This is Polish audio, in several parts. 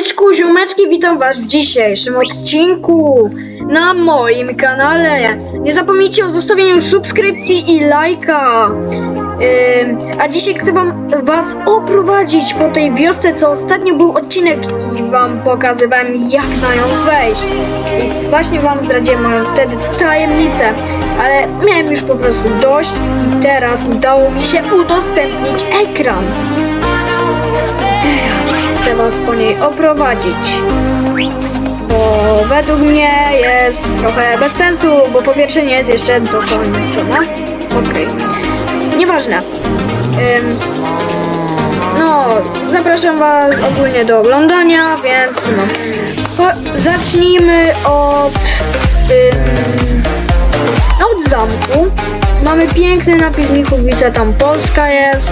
Siemeczku, ziomeczki, witam was w dzisiejszym odcinku na moim kanale. Nie zapomnijcie o zostawieniu subskrypcji i lajka. Ym, a dzisiaj chcę wam was oprowadzić po tej wiosce, co ostatnio był odcinek i wam pokazywałem jak na nią wejść. I właśnie wam zdradziłem moją wtedy tajemnicę, ale miałem już po prostu dość i teraz udało mi się udostępnić ekran. Was po niej oprowadzić. Bo według mnie jest trochę bez sensu, bo po pierwsze nie jest jeszcze dokończona. Okej. Nieważne. Ym, no, zapraszam was ogólnie do oglądania, więc no. Po, zacznijmy od, ym, od zamku. Mamy piękny napis Michowice, tam Polska jest.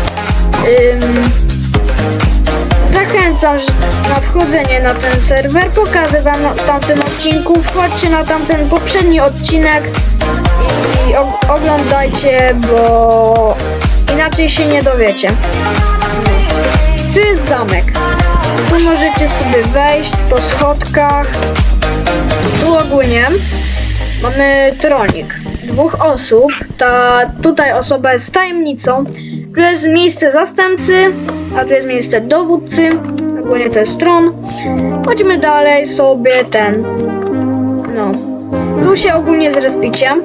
Ym, Zachęcam na wchodzenie na ten serwer. Pokażę wam na tamtym odcinku. Wchodźcie na tamten poprzedni odcinek i og- oglądajcie, bo inaczej się nie dowiecie. Tu jest zamek. Tu możecie sobie wejść po schodkach. Tu ogólnie mamy tronik dwóch osób. Ta tutaj osoba jest tajemnicą. Tu jest miejsce zastępcy, a tu jest miejsce dowódcy. Ogólnie to jest tron. Chodźmy dalej sobie ten. No. Tu się ogólnie zrespicie. Ym,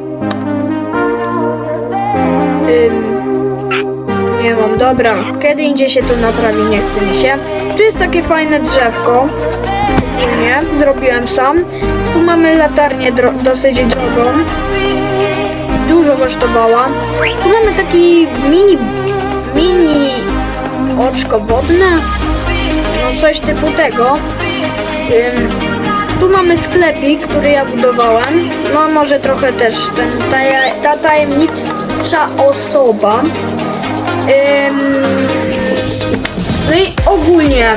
nie mam, dobra. Kiedy indziej się to naprawi, nie chce mi się. Tu jest takie fajne drzewko. Nie, zrobiłem sam. Tu mamy latarnię dosyć drogą. Dużo kosztowała. Tu mamy taki mini, mini oczko wodne. Coś typu tego. Tu mamy sklepik, który ja budowałem. No może trochę też ten, ta, ta tajemnicza osoba. No i ogólnie,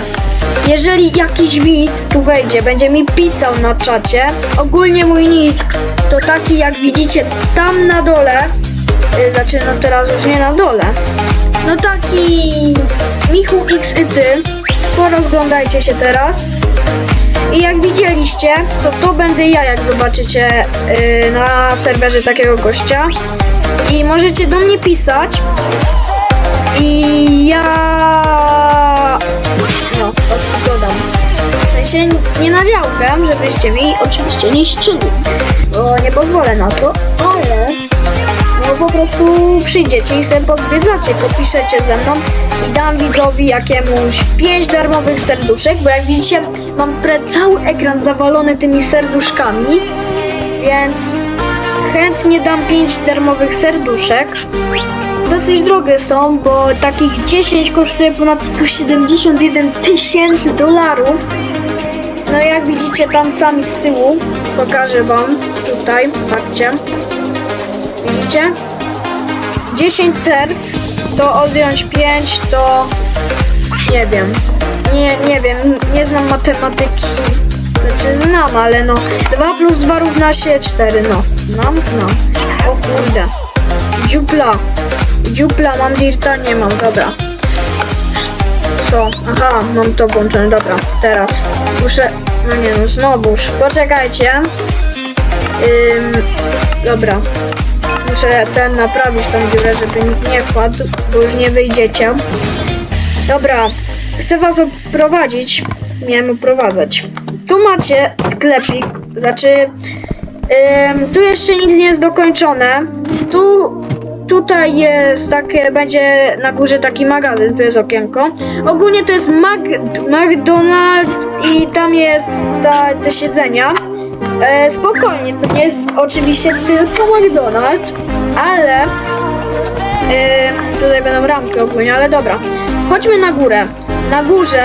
jeżeli jakiś widz tu wejdzie, będzie mi pisał na czacie, ogólnie mój nick to taki jak widzicie tam na dole, yy, znaczy no teraz już nie na dole, no taki Michu X i ty, porozglądajcie się teraz. I jak widzieliście, to to będę ja, jak zobaczycie yy, na serwerze takiego gościa. I możecie do mnie pisać. I ja... No, prostu dodam. W sensie nie na żebyście mi oczywiście niszczyli. Bo nie pozwolę na to, ale... No po prostu przyjdziecie i sobie pozwiedzacie, popiszecie ze mną i dam widzowi jakiemuś 5 darmowych serduszek, bo jak widzicie mam cały ekran zawalony tymi serduszkami, więc chętnie dam 5 darmowych serduszek. Dosyć drogie są, bo takich 10 kosztuje ponad 171 tysięcy dolarów. No jak widzicie tam sami z tyłu, pokażę wam tutaj, patrzcie. Widzicie? 10 serc, to odjąć 5 to nie wiem. Nie, nie wiem, nie znam matematyki. Znaczy znam, ale no 2 plus 2 równa się 4, no. Znam, znam. O kurde. Dziupla. Dziupla, mam dirta, nie mam, dobra. Co? Aha, mam to włączone, dobra. Teraz muszę, no nie no, znowuż. Poczekajcie. Ym, dobra. Muszę ten naprawić tą dziurę, żeby nikt nie wpadł, bo już nie wyjdziecie. Dobra, chcę was oprowadzić. Miałem oprowadzać. Tu macie sklepik, znaczy ym, tu jeszcze nic nie jest dokończone. Tu tutaj jest takie, będzie na górze taki magazyn, tu jest okienko. Ogólnie to jest Mac, McDonald's i tam jest ta, te siedzenia. E, spokojnie, to nie jest oczywiście tylko McDonald's, ale e, tutaj będą ramki ogólnie, ale dobra. Chodźmy na górę. Na górze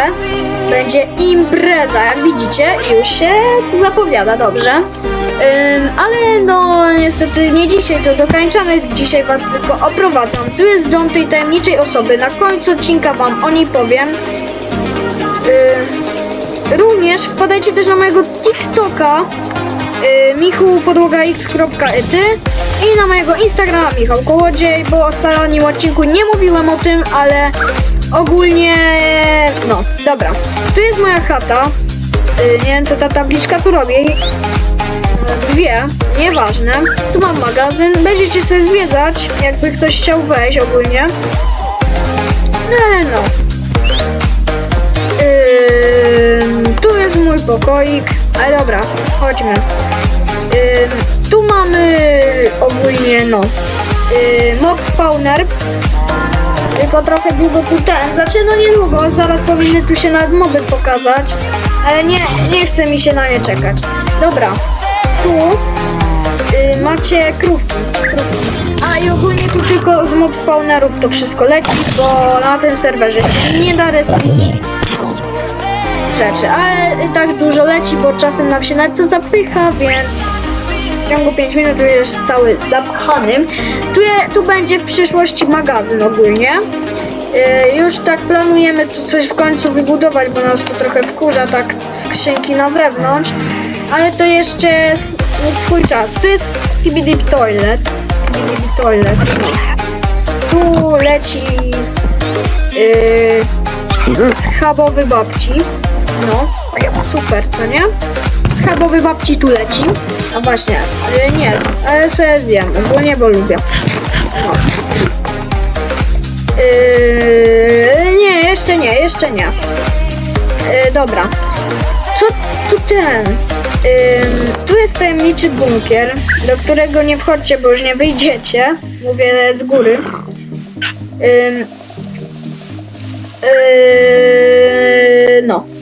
będzie impreza, jak widzicie, już się zapowiada dobrze. Ym, ale no niestety nie dzisiaj to dokończamy, dzisiaj was tylko oprowadzam. Tu jest dom tej tajemniczej osoby, na końcu odcinka wam o niej powiem. Ym, również wpadajcie też na mojego TikToka y, michupodłogax.ety i na mojego Instagrama Michał Kołodziej, bo o ostatnim odcinku nie mówiłem o tym, ale ogólnie no, dobra. Tu jest moja chata. Y, nie wiem co ta tabliczka tu robi. Dwie, nieważne. Tu mam magazyn, będziecie sobie zwiedzać, jakby ktoś chciał wejść ogólnie. No, ale no. Ym, tu jest mój pokoik, ale dobra, chodźmy. Ym, tu mamy ogólnie, no, yy, mob spawner. Tylko trochę długo tu ten, znaczy no niedługo, zaraz powinny tu się nawet moby pokazać. Ale nie, nie chce mi się na nie czekać. Dobra, tu y, macie krówki. krówki. A i ogólnie tu tylko z mob spawnerów to wszystko leci, bo na tym serwerze nie da respić rzeczy, ale i tak dużo leci, bo czasem nam się nawet to zapycha, więc w ciągu 5 minut już jest cały zapchany. Tu, je, tu będzie w przyszłości magazyn ogólnie. Yy, już tak planujemy tu coś w końcu wybudować, bo nas to trochę wkurza, tak skrzynki na zewnątrz. Ale to jeszcze sw- swój czas. Tu jest Skibidi Toilet. Skibidi Toilet. Tu leci yy, schabowy babci. No, super, co nie? Schabowy babci tu leci. A właśnie, yy, nie, ale sobie zjem, bo nie, bo lubię. No. Yy, nie, jeszcze nie, jeszcze nie. Yy, dobra. Co tu ten? Ym, tu jest tajemniczy bunkier, do którego nie wchodźcie, bo już nie wyjdziecie. Mówię z góry. Yy, no,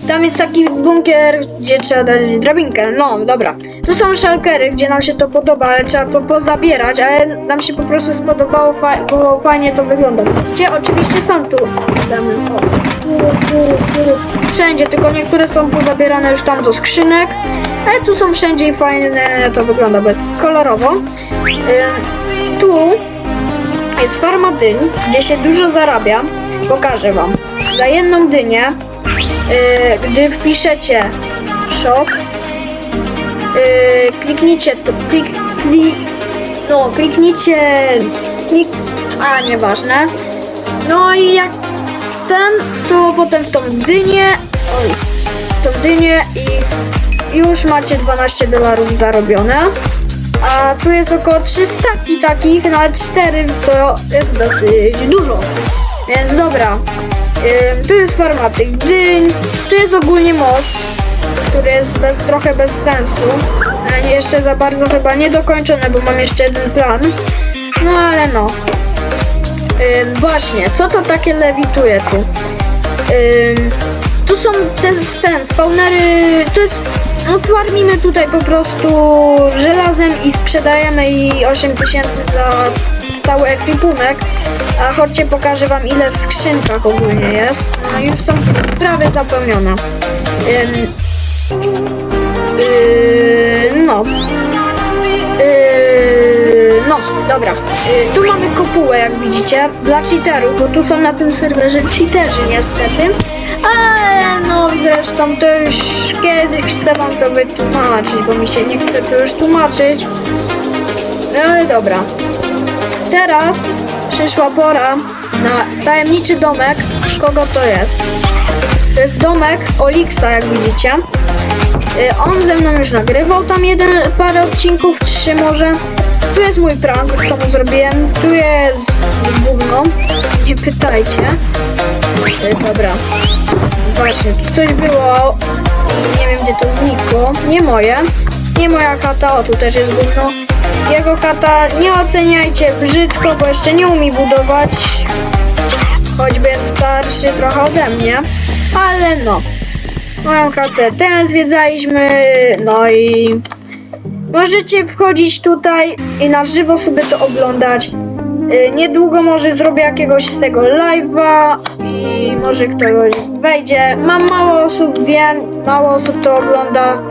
tam jest taki bunkier, gdzie trzeba dać drabinkę. No, dobra. Tu są szalkery, gdzie nam się to podoba, ale trzeba to pozabierać, ale nam się po prostu spodobało, fa bo fajnie to wygląda. Gdzie oczywiście są tu. Wszędzie, tylko niektóre są pozabierane już tam do skrzynek, ale tu są wszędzie i fajne to wygląda bez kolorowo. Tu jest farma dyń, gdzie się dużo zarabia. Pokażę wam. Za jedną dynię, gdy wpiszecie shop, yy, kliknijcie to, klik, klik, no, kliknijcie, klik, a nieważne. No i jak ten, to potem w tą dynię, oj, w tą dynię i już macie 12 dolarów zarobione. A tu jest około 300 takich, nawet 4 to jest dosyć dużo. Więc dobra. Ym, tu jest farma tych dyń. Tu jest ogólnie most, który jest bez, trochę bez sensu. Jeszcze za bardzo chyba niedokończony, bo mam jeszcze jeden plan. No ale no. Ym, właśnie, co to takie lewituje tu? Ym, tu są te, ten, spawnery, to jest, no farmimy tutaj po prostu żelazem i sprzedajemy i 8000 za cały ekwipunek. A chodźcie pokażę wam ile w skrzynkach ogólnie jest. No już są prawie zapełnione. Ym, yy, no. Yy, no, dobra. Yy, tu mamy kopułę, jak widzicie, dla cheaterów, bo tu są na tym serwerze cheaterzy niestety. Ale no zresztą to już kiedyś chcę wam to wytłumaczyć, bo mi się nie chce to już tłumaczyć. No ale dobra. Teraz przyszła pora na tajemniczy domek. Kogo to jest? To jest domek Olixa, jak widzicie. Y, On ze mną już nagrywał tam jeden, parę odcinków, trzy może. Tu jest mój prank, co mu zrobiłem. Tu jest gówno. Nie pytajcie. Y, Dobra. Właśnie, tu coś było. Nie wiem gdzie to znikło. Nie moje. Nie moja chata, o tu też jest gówno. Jego chata nie oceniajcie brzydko, bo jeszcze nie umie budować. Choćby jest starszy trochę ode mnie. Ale no. Moją chatę też zwiedzaliśmy. No i możecie wchodzić tutaj i na żywo sobie to oglądać. Y, Niedługo może zrobię jakiegoś z tego live'a i może ktoś wejdzie. Mam mało osób, wiem, mało osób to ogląda.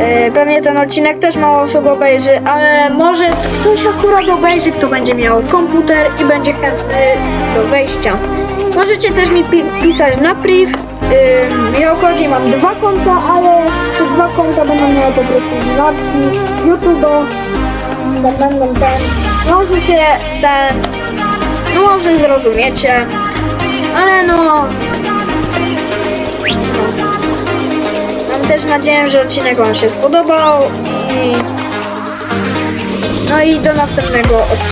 Y, Pewnie ten odcinek też mało osób obejrzy, ale może ktoś akurat obejrzy, kto będzie miał komputer i będzie chętny do wejścia. Możecie też mi pi pisać na priv. Yy, ja okładnie mam dwa konta, ale te dwa konta będą miały po prostu znacznik YouTube, tam będą ten. Możecie ten. Może zrozumiecie, ale no. Też nadzieję, że odcinek Wam się spodobał i no i do następnego odcinka.